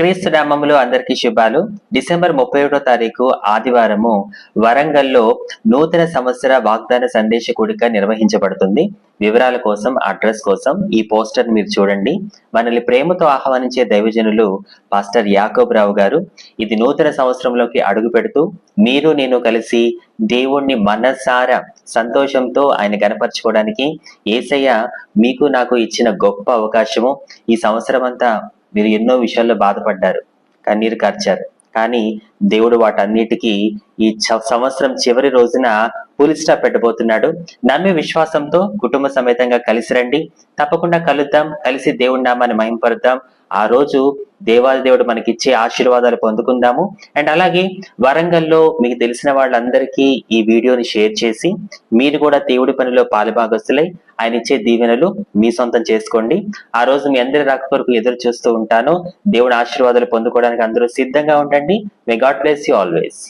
క్రీస్తు నామములో అందరికీ శుభాలు. డిసెంబర్ ముప్పై ఒకటో తారీఖు ఆదివారము వరంగల్లో నూతన సంవత్సర వాగ్దాన సందేశ కూడిక నిర్వహించబడుతుంది. వివరాల కోసం అడ్రస్ కోసం ఈ పోస్టర్ మీరు చూడండి. మనల్ని ప్రేమతో ఆహ్వానించే దైవజనులు పాస్టర్ యాకోబ్ రావు గారు. ఇది నూతన సంవత్సరంలోకి అడుగు పెడుతూ మీరు నేను కలిసి దేవుణ్ణి మనసార సంతోషంతో ఆయన గనపరచుకోవడానికి ఏసయ్య మీకు నాకు ఇచ్చిన గొప్ప అవకాశము ఈ సంవత్సరం అంతా మీరు ఎన్నో విషయాల్లో బాధపడ్డారు కన్నీరు కార్చారు. కానీ దేవుడు వాటన్నిటికీ ఈ సంవత్సరం చివరి రోజున పూలి స్టాప్ పెట్టబోతున్నాడు. నమ్మి విశ్వాసంతో కుటుంబ సమేతంగా కలిసి రండి. తప్పకుండా కలుద్దాం. కలిసి దేవుడి నామాన్ని మహింపరుద్దాం. ఆ రోజు దేవాది దేవుడు మనకిచ్చే ఆశీర్వాదాలు పొందుకుందాము. అండ్ అలాగే వరంగల్లో మీకు తెలిసిన వాళ్ళందరికీ ఈ వీడియోని షేర్ చేసి మీరు కూడా దేవుడి పనిలో పాలుభాగస్తులై ఆయన ఇచ్చే దీవెనలు మీ సొంతం చేసుకోండి. ఆ రోజు మీ అందరి రాక కొరకు ఎదురు చూస్తూ ఉంటాను. దేవుడి ఆశీర్వాదాలు పొందుకోవడానికి అందరూ సిద్ధంగా ఉండండి. May God bless you always